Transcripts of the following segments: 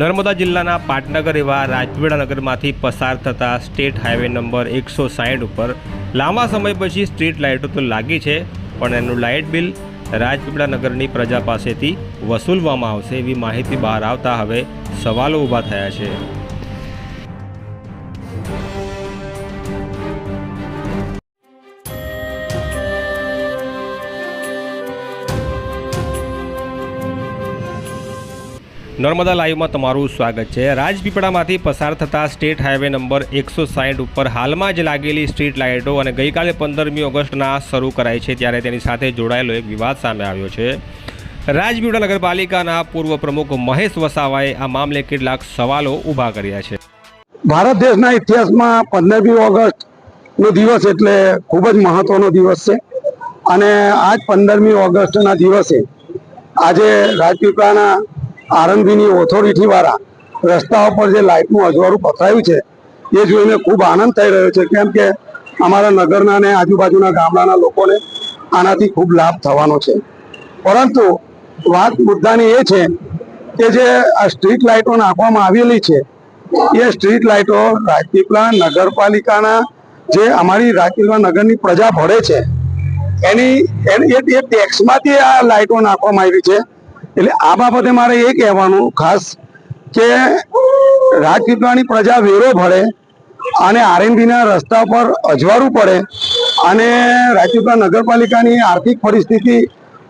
નર્મદા જિલ્લાના પાટનગર એવા રાજપીડા નગરમાંથી પસાર થતા સ્ટેટ હાઈવે નંબર એકસો સાઠ ઉપર લાંબા સમય પછી સ્ટ્રીટ લાઇટો તો લાગી છે, પણ એનું લાઇટ બિલ રાજપીપળા નગરની પ્રજા પાસેથી વસૂલવામાં આવશે એવી માહિતી બહાર આવતા હવે સવાલો ઊભા થયા છે. નર્મદા લાઈવમાં તમારું સ્વાગત છે. રાજપીપળામાંથી પસાર થતા સ્ટેટ હાઈવે નંબર એકસો સાઠ ઉપર હાલમાં જ લાગેલી સ્ટ્રીટ લાઇટો અને ગઈકાલે પંદરમી ઓગસ્ટના શરૂ કરાઈ છે, ત્યારે તેની સાથે જોડાયેલો એક વિવાદ સામે આવ્યો છે. રાજપીપળા નગરપાલિકાના પૂર્વ પ્રમુખ મહેશ વસાવાએ આ મામલે કેટલાક સવાલો ઊભા કર્યા છે. ભારત દેશના ઇતિહાસમાં પંદરમી ઓગસ્ટ નો દિવસ એટલે ખૂબ જ મહત્વનો દિવસ છે. અને આજ પંદરમી ઓગસ્ટના દિવસે આજે રાજપીપળાના આરંભીની ઓથોરિટી વાળા ઉપર પર જે લાઇટનું અજવાળું પથરાયું છે, એ જોઈને ખૂબ આનંદ થઈ રહ્યો છે. કેમ કે અમારા નગરના અને આજુબાજુના ગામડાના લોકોને આનાથી ખૂબ લાભ થવાનો છે. પરંતુ વાત મુદ્દાની એ છે કે જે આ સ્ટ્રીટ લાઇટો નાખવામાં આવેલી છે, એ સ્ટ્રીટ લાઇટો રાજપીપળા નગરપાલિકાના જે અમારી રાજપીપળા નગરની પ્રજા ભળે છે, એની એ ટેક્સમાંથી આ લાઇટો નાખવામાં આવી છે. એટલે આ બાબતે મારે એ કહેવાનું ખાસ કે રાજપીપળાની પ્રજા વેરો ભરે અને આરએનબીના રસ્તા પર અજવાળું પડે અને રાજપીપળા નગરપાલિકાની આર્થિક પરિસ્થિતિ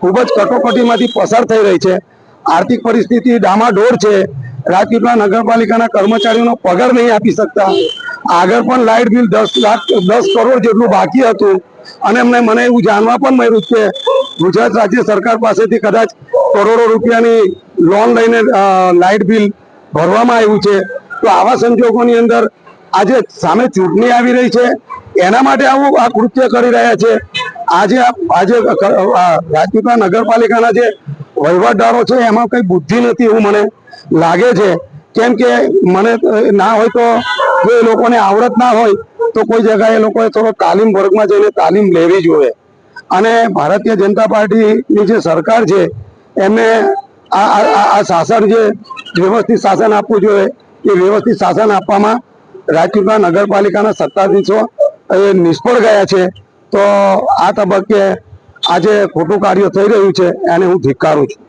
ખૂબ જ કટોકટીમાંથી પસાર થઈ રહી છે. આર્થિક પરિસ્થિતિ ડામાડોળ છે. રાજપીપળા નગરપાલિકાના કર્મચારીઓનો પગાર નહીં આપી શકતા. આગળ પણ લાઇટ બિલ દસ લાખ, દસ કરોડ જેટલું બાકી હતું. અને એમને મને એવું જાણવા પણ મળ્યું કે ગુજરાત રાજ્ય સરકાર પાસેથી કદાચ કરોડો રૂપિયાની લોન લઈને લાઇટ બિલ ભરવામાં આવ્યું છે. તો આવા સંજોગોની અંદર આજે સામે ચૂંટણી આવી રહી છે. એના માટે આવું આ કૃત્ય કરી રહ્યા છે. આજે આજે રાજપીપળા નગરપાલિકાના જે વહીવટદારો છે, એમાં કંઈ બુદ્ધિ નથી એવું મને લાગે છે. કેમ કે મને ના હોય તો જો એ લોકોને આવડત ના હોય, તો કોઈ જગ્યાએ એ લોકોએ થોડો તાલીમ વર્ગમાં જઈને તાલીમ લેવી જોઈએ. અને ભારતીય જનતા પાર્ટીની જે સરકાર છે એમને આ શાસન જે વ્યવસ્થિત શાસન આપવું જોઈએ, એ વ્યવસ્થિત શાસન આપવામાં રાજપીપળા નગરપાલિકાના સત્તાધીશો એ નિષ્ફળ ગયા છે. તો આ તબક્કે આજે ખોટું કાર્ય થઈ રહ્યું છે, એને હું ધિક્કારું છું.